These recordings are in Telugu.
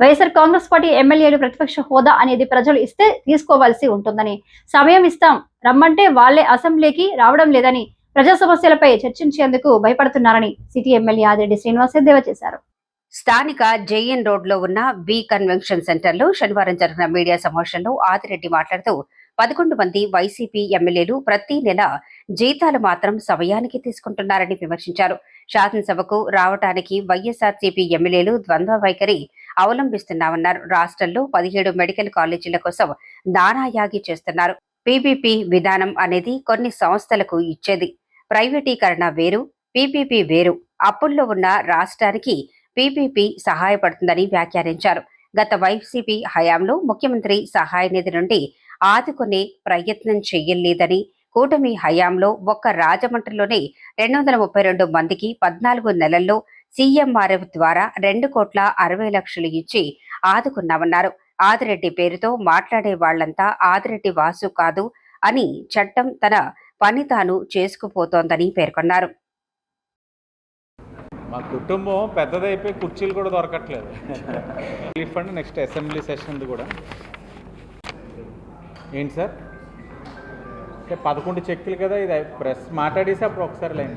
వైఎస్ఆర్ కాంగ్రెస్ పార్టీ ఎమ్మెల్యేలు ప్రతిపక్ష హోదా అనేది ప్రజలు ఇస్తే తీసుకోవాల్సి ఉంటుందని సమయం ఇస్తాం. రమ్మంటే వాళ్ళే అసెంబ్లీకి రావడం లేదని ప్రజా సమస్యలపై చర్చించేందుకు భయపడుతున్నారని సిటీ ఎమ్మెల్యే ఆదిరెడ్డి శ్రీనివాస్ ఎద్దేవా చేశారు. స్థానిక జేఎన్ రోడ్లో ఉన్న బి కన్వెన్షన్ సెంటర్లో శనివారం జరిగిన మీడియా సమావేశంలో ఆదిరెడ్డి మాట్లాడుతూ పదకొండు మంది వైసీపీ ఎమ్మెల్యేలు ప్రతి నెల జీతాలు మాత్రం సమయానికి తీసుకుంటున్నారని విమర్శించారు. శాసనసభకు రావటానికి వైఎస్ఆర్సీపీ ఎమ్మెల్యేలు ద్వంద్వ వైఖరి అవలంబిస్తున్నామన్నారు. రాష్ట్రంలో పదిహేడు మెడికల్ కాలేజీల కోసం దానాయాగి చేస్తున్నారు. పీపీపీ విధానం అనేది కొన్ని సంస్థలకు ఇచ్చేది. ప్రైవేటీకరణ వేరు పీపీపీ వేరు. అప్పుల్లో ఉన్న రాష్ట్రానికి పీపీపీ సహాయపడుతుందని వ్యాఖ్యానించారు. గత వైసీపీ హయాంలో ముఖ్యమంత్రి సహాయ నిధి నుండి ఆదుకునే ప్రయత్నం చేయలేదని కూటమి హయాంలో ఒక్క రాజమండ్రిలోనే రెండు వందల ముప్పై రెండు మందికి పద్నాలుగు నెలల్లో సీఎంఆర్ఎఫ్ ద్వారా రెండు కోట్ల అరవై లక్షలు ఇచ్చి ఆదుకున్నామన్నారు. ఆదిరెడ్డి పేరుతో మాట్లాడే వాళ్ళంతా ఆదిరెడ్డి వాసు కాదు అని చట్టం తన పని తాను చేసుకుపోతోందని పేర్కొన్నారు. మా కుటుంబం పెద్దదైపోయి కుర్చీలు కూడా దొరకట్లేదు. Relief fund next assembly session కూడా. ఏంటి సార్? అంటే పదకొండు చెక్కులు కదా ఇది ప్రెస్ మాట్లాడేసి అప్పుడు ఒకసారి లైన్.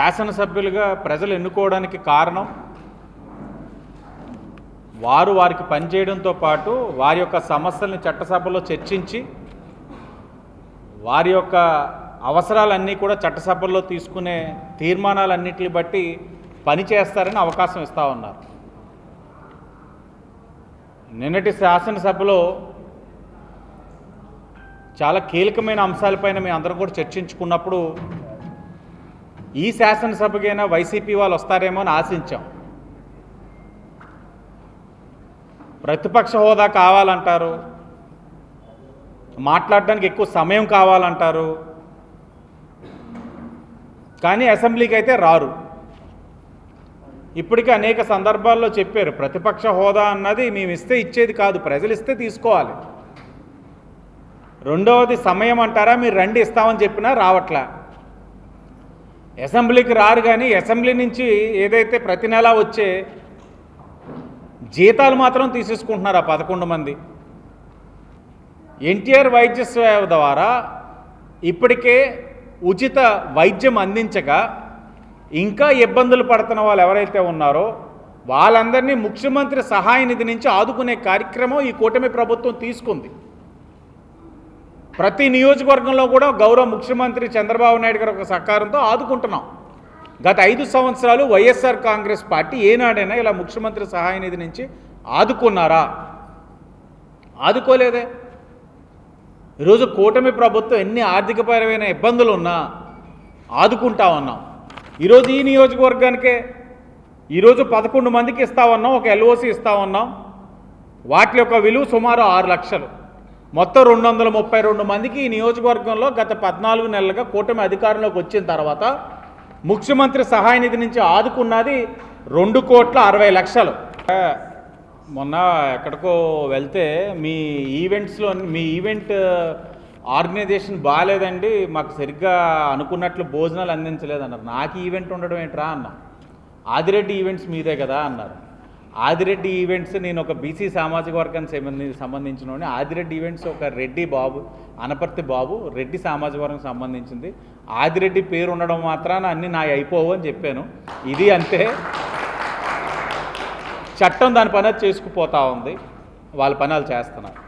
శాసనసభ్యులుగా ప్రజలు ఎన్నుకోవడానికి కారణం వారు వారికి పనిచేయడంతో పాటు వారి యొక్క సమస్యల్ని చట్టసభలో చర్చించి వారి యొక్క అవసరాలన్నీ కూడా చట్టసభల్లో తీసుకునే తీర్మానాలన్నిటిని బట్టి పని చేస్తారని అవకాశం ఇస్తా ఉన్నారు. నిన్నటి శాసనసభలో చాలా కీలకమైన అంశాలపైన మేము అందరం కూడా చర్చించుకున్నప్పుడు ఈ శాసనసభకైనా వైసీపీ వాళ్ళు వస్తారేమో అని ఆశించాం. ప్రతిపక్ష హోదా కావాలంటారు. మాట్లాడడానికి ఎక్కువ సమయం కావాలంటారు. కానీ అసెంబ్లీకి అయితే రారు. ఇప్పటికే అనేక సందర్భాల్లో చెప్పారు ప్రతిపక్ష హోదా అన్నది మేము ఇస్తే ఇచ్చేది కాదు ప్రజలు ఇస్తే తీసుకోవాలి. రెండవది సమయం అంటారా మీరు రండి ఇస్తామని చెప్పినా రావట్లా. అసెంబ్లీకి రారు కానీ అసెంబ్లీ నుంచి ఏదైతే ప్రతి నెల వచ్చే జీతాలు మాత్రం తీసేసుకుంటున్నారు ఆ పదకొండు మంది. ఎన్టీఆర్ వైద్య సేవ ద్వారా ఇప్పటికే ఉచిత వైద్యం అందించగా ఇంకా ఇబ్బందులు పడుతున్న వాళ్ళు ఎవరైతే ఉన్నారో వాళ్ళందరినీ ముఖ్యమంత్రి సహాయ నిధి నుంచి ఆదుకునే కార్యక్రమం ఈ కూటమి ప్రభుత్వం తీసుకుంది. ప్రతి నియోజకవర్గంలో కూడా గౌరవ ముఖ్యమంత్రి చంద్రబాబు నాయుడు గారి ఒక సహకారంతో ఆదుకుంటున్నాం. గత ఐదు సంవత్సరాలు వైఎస్ఆర్ కాంగ్రెస్ పార్టీ ఏనాడైనా ఇలా ముఖ్యమంత్రి సహాయ నిధి నుంచి ఆదుకున్నారా? ఆదుకోలేదే. ఈరోజు కూటమి ప్రభుత్వం ఎన్ని ఆర్థికపరమైన ఇబ్బందులు ఉన్నా ఆదుకుంటా ఉన్నాం ఈరోజు ఈ నియోజకవర్గానికే ఈరోజు పదకొండు మందికి ఇస్తా ఉన్నాం ఒక ఎల్ఓసి ఇస్తా ఉన్నాం వాటి యొక్క విలువ సుమారు ఆరు లక్షలు. మొత్తం రెండు వందల ముప్పై రెండు మందికి ఈ నియోజకవర్గంలో గత పద్నాలుగు నెలలుగా కూటమి అధికారంలోకి వచ్చిన తర్వాత ముఖ్యమంత్రి సహాయ నిధి నుంచి ఆదుకున్నది రెండు కోట్ల అరవై లక్షలు. మొన్న ఎక్కడికో వెళ్తే మీ ఈవెంట్స్లో మీ ఈవెంట్ ఆర్గనైజేషన్ బాగాలేదండి మాకు సరిగ్గా అనుకున్నట్లు భోజనాలు అందించలేదన్నారు. నాకు ఈవెంట్ ఉండడం ఏంట్రా అన్న? ఆదిరెడ్డి ఈవెంట్స్ మీదే కదా అన్నారు. ఆదిరెడ్డి ఈవెంట్స్ నేను ఒక బీసీ సామాజిక వర్గానికి సంబంధించి సంబంధించిన ఆదిరెడ్డి ఈవెంట్స్ ఒక రెడ్డి బాబు అనపర్తి బాబు రెడ్డి సామాజిక వర్గం సంబంధించింది. ఆదిరెడ్డి పేరు ఉండడం మాత్రాన అన్ని నా అయిపోవు అని చెప్పాను. ఇది అంతే చట్టం దాని పని అది చేసుకుపోతా ఉంది. వాళ్ళ పని వాళ్ళు చేస్తున్నారు.